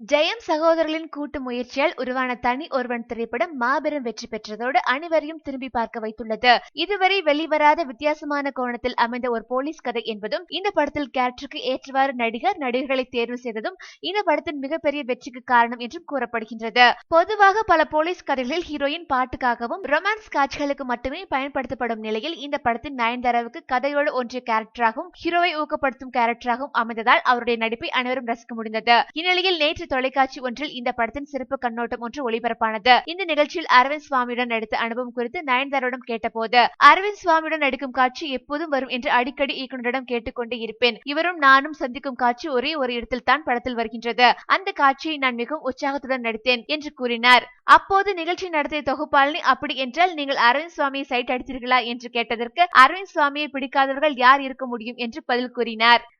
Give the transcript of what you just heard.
ஜெயம் சகோதரர்களின் கூட்டு முயற்சியால் உருவான தனி ஒருவன் திரைப்படம் மாபெரும் வெற்றி பெற்றதோடு அனைவரையும் திரும்பி பார்க்க வைத்துள்ளது. இதுவரை வெளிவராத வித்தியாசமான கோணத்தில் அமைந்த ஒரு போலீஸ் கதை என்பதும் இந்த படத்தில் கேரக்டருக்கு ஏற்றவாறு நடிகர் நடிகர்களை தேர்வு செய்ததும் இந்த படத்தின் மிகப்பெரிய வெற்றிக்கு காரணம் என்றும் கூறப்படுகின்றது. பொதுவாக பல போலீஸ் கதைகளில் ஹீரோயின் பாட்டுக்காகவும் ரொமான்ஸ் காட்சிகளுக்கு மட்டுமே பயன்படுத்தப்படும் நிலையில் இந்த படத்தின் நயன்தாராவுக்கு கதையோடு ஒன்றிய கேரக்டராகவும் ஹீரோவை ஊக்கப்படுத்தும் கேரக்டராகவும் அமைந்ததால் அவருடைய நடிப்பை அனைவரும் ரசிக்க முடிந்தது. இந்நிலையில் நேற்று தொலைக்காட்சி ஒன்றில் இந்த படத்தின் சிறப்பு கண்ணோட்டம் ஒன்று ஒளிபரப்பானது. இந்த நிகழ்ச்சியில் அரவிந்த் சுவாமியுடன் நடித்த அனுபவம் குறித்து நயன்தாராவிடம் கேட்டபோது அரவிந்த் சுவாமியுடன் நடிக்கும் காட்சி எப்போதும் வரும் என்று அடிக்கடி இயக்குநரிடம் கேட்டுக்கொண்டே இருப்பேன். இவரும் நானும் சந்திக்கும் காட்சி ஒரே ஒரு இடத்தில் தான் படத்தில் வருகின்றது. அந்த காட்சியை நான் மிகவும் உற்சாகத்துடன் நடித்தேன் என்று கூறினார். அப்போது நிகழ்ச்சி நடத்திய தொகுப்பாளினி அப்படி என்றால் நீங்கள் அரவிந்த் சுவாமியை சைட் அடித்தீர்களா? என்று கேட்டதற்கு அரவிந்த் சுவாமியை பிடிக்காதவர்கள் யார் இருக்க முடியும்? என்று பதில் கூறினார்.